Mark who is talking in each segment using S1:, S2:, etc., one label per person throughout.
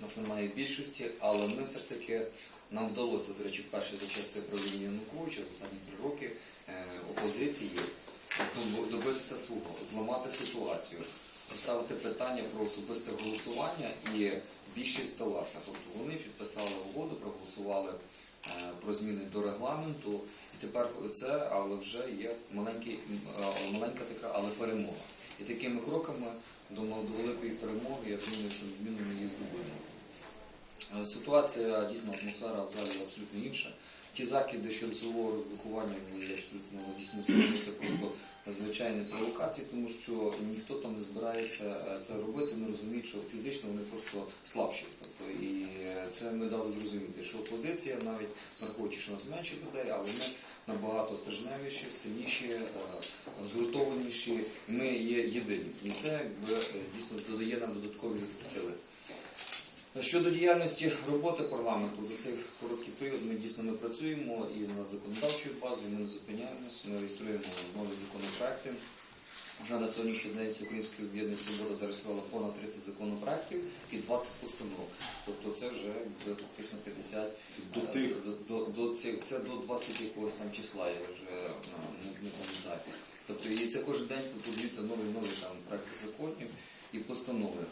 S1: У нас немає більшості, але ми все ж таки нам вдалося, до речі, вперше за часи правління Януковича, за останні три роки е, опозиції добитися свого, зламати ситуацію, поставити питання про особисте голосування і більшість здалася. Тобто вони підписали угоду, проголосували е, про зміни до регламенту, і тепер це, але вже є маленький, е, маленька така, але перемога. І такими кроками думаю, до великої перемоги, я думаю, що ми її здобудемо. Е, Ситуація дійсно атмосфера в залі абсолютно інша. Ті закиди щодо силового розблокування вони абсолютно з їхньої сторони це просто звичайні провокації, тому що ніхто там не збирається е, це робити. Вони розуміють, що фізично вони просто слабші. Тобто, і е, це ми дали зрозуміти, що опозиція, навіть враховуючи, що нас менше людей, але ми набагато стражневіші, сильніші, е, згуртованіші. Ми є єдині. І це якби, е, дійсно додає нам додаткові сили. Щодо діяльності роботи парламенту, за цей короткий період ми дійсно ми працюємо і на законодавчою базі ми не зупиняємось, ми реєструємо нові законопроекти. Вже на сьогоднішній день Українська об'єднання Свобода зареєструвала понад 30 законопроектів і 20 постанов. Тобто це вже фактично 50
S2: Це до
S1: е,
S2: тих.
S1: до, до, до цих- це до 20 якогось там числа, я вже е, не, пам'ятаю. Тобто і це кожен день подаються нові нові там проекти законів і постанови.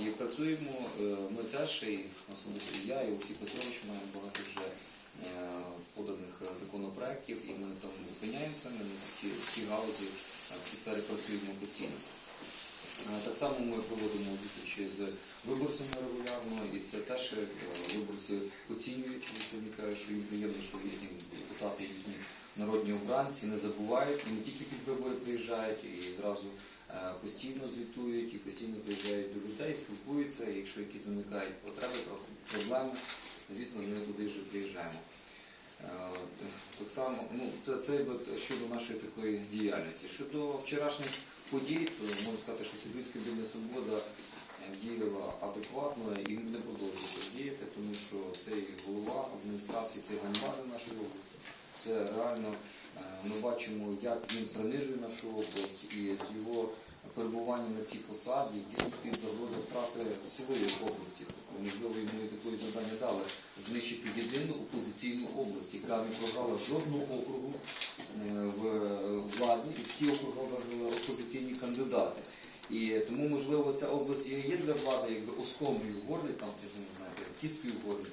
S1: І працюємо е, ми теж, і особисто і я, і Олексій Петрович маємо багато вже е, поданих е, законопроєктів, і ми на тому не зупиняємося, ми ті, в тій галузі е, в сфері працюємо постійно. Е, Так само ми проводимо зустрічі з виборцями регулярно, і це теж е, виборці оцінюють. Вони сьогодні кажуть, що їм приємно, що їхні депутати, їхні народні обранці не забувають і не тільки під вибори приїжджають, і зразу е, постійно звітують і постійно приїжджають до людей, спілкуються. І якщо якісь виникають потреби, проблеми, звісно, ми туди вже приїжджаємо. Е, Так само, ну, це- щодо нашої такої діяльності. Щодо вчорашніх подій, то можу сказати, що Сибірська Більна Свобода е, діяла адекватно і буде продовжувати діяти, тому що цей голова адміністрації, це ганьба нашої області. Це реально е, ми бачимо, як він принижує нашу область і з його перебуванням на цій посаді дійсно стоїть загроза втрати цілої області. Можливо, йому і такої завдання дали знищити єдину опозиційну область, яка не програла жодного округу е, в владі, і всі округи опозиційні кандидати. І тому, можливо, ця область є для влади якби оскомою в горлі, там чи не знаєте, кісткою в горлі,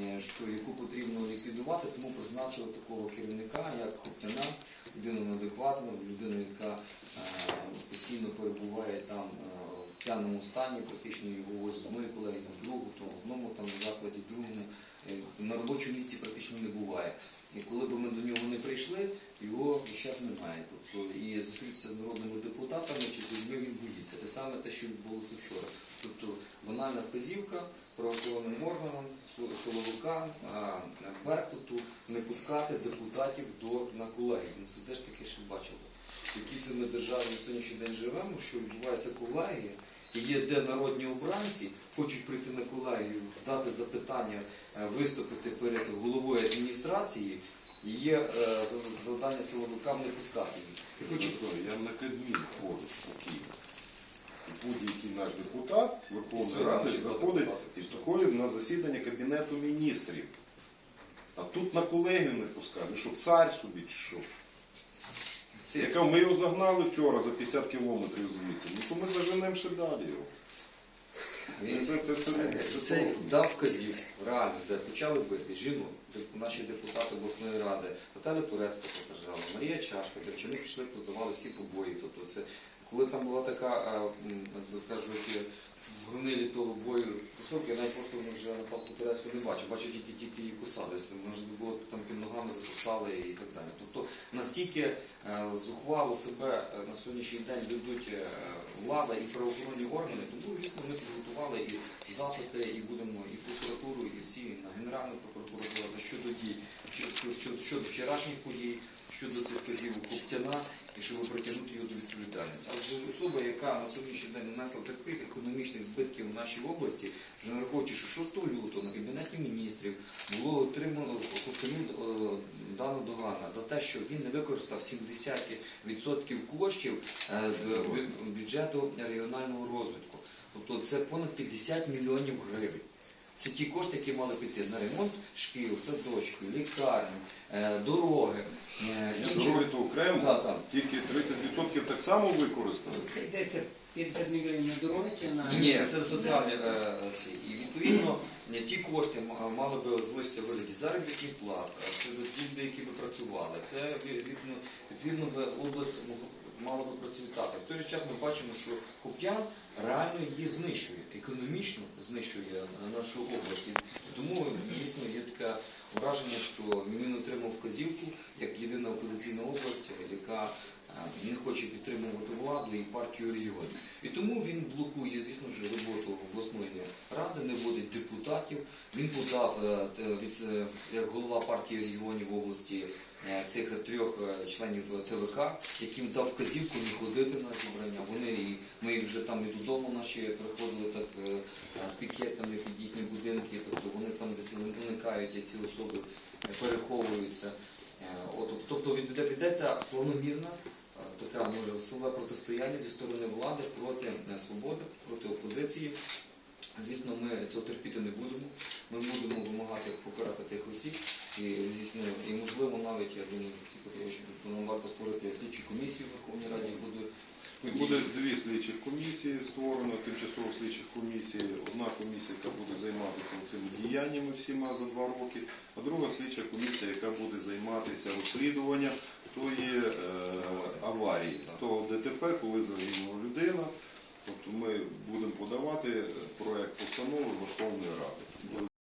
S1: е, що яку потрібно ліквідувати, тому призначили такого керівника, як Хоптяна, людину неадекватну, людину, яка е, постійно перебуває там е, п'яному стані, практично його з моєю колегою на другу, то в одному там закладі, другому, е, на робочому місці практично не буває. І коли б ми до нього не прийшли, його зараз немає. Тобто і зустрітися з народними депутатами чи з людьми він боїться. Те саме те, що відбулося вчора. Тобто банальна вказівка правоохоронним органам, сил- силовикам, Беркуту не пускати депутатів до на колегію. Ну це теж таке, що бачили. В якій це ми державі на сьогоднішній день живемо, що відбувається колегія, є де народні обранці хочуть прийти на колегію, дати запитання, е, виступити перед головою адміністрації, є е, за- завдання силовикам не пускати їх. І хочуть
S2: Я на Кабмін ходжу спокійно. І будь-який наш депутат Верховної Ради заходить і заходить на засідання Кабінету міністрів. А тут на колегію не пускають. Ну що, цар собі чи що? Яка ми його загнали вчора за 50 кілометрів звідси. Ну то ми заженемо ще далі його.
S1: Він-
S2: Це, це, це, це,
S1: Це дав вказів, реально, де почали бити жінок, наші депутати обласної ради, Наталя Турецька постраждала, Марія Чашка, де вони пішли, поздавали всі побої. Тобто це, коли там була така, м, як кажуть, е, в гнилі того бою високі, я навіть просто вже Наталку Турецьку не бачив, бачив тільки, тільки її посади, може було там під ногами затоптали і так далі. Тобто настільки е, зухвало себе е, на сьогоднішній день ведуть е, влада і правоохоронні органи, тому звісно ми підготували і запити, і будемо і прокуратуру, і всі на Генеральну прокуратуру щодо дій, щодо, щодо, щодо вчорашніх подій, щодо цих вказів Коптяна, і щоб притягнути його до. Особа, яка на сьогоднішній день нанесла таких економічних збитків в нашій області, вже нараховуючи, що 6 лютого на Кабінеті міністрів було отримано е, догана за те, що він не використав 70% коштів е, з бюджету регіонального розвитку. Тобто це понад 50 мільйонів гривень. Це ті кошти, які мали піти на ремонт шкіл, садочків, лікарні, е, дороги. Е,
S2: дороги то окремо, тільки 30% так само використали.
S3: Це йдеться 50 мільйонів на дороги чи на
S1: Ні, це соціальні е, ці. І відповідно е, ті кошти м- мали би звести в вигляді заробітних плат, е, це до люди, які би працювали. Це відповідно, відповідно би область могла- мала би процвітати. В той же час ми бачимо, що Куп'ян реально її знищує, економічно знищує нашу область. Тому дійсно є таке враження, що він отримав вказівку як єдина опозиційна область, яка е, не хоче підтримувати владу і партію регіонів. І тому він блокує, звісно ж, роботу ради, не вводить депутатів. Він подав е, від е, як голова партії регіонів області е, цих трьох е, членів ТВК, яким дав вказівку не ходити на зібрання. Вони і ми вже там і додому наші приходили так е, е, з пікетами під їхні будинки, тобто вони там десь уникають, ці особи е, переховуються. Е, От, тобто від- ведеться планомірна е, така може сила протистояння зі сторони влади проти е, свободи, проти опозиції. Звісно, ми цього терпіти не будемо. Ми будемо вимагати покарати тих осіб і звісно, і можливо навіть я думаю, ці Петрович, нам варто створити слідчу комісію в Верховній Раді буде
S2: Буде дві слідчих комісії створено, тимчасово слідчих комісій. Одна комісія, яка буде займатися цими діяннями всіма за два роки, а друга слідча комісія, яка буде займатися розслідуванням тої е, аварії, того ДТП, коли загинула людина. Тобто ми будемо подавати проект постанови Верховної Ради.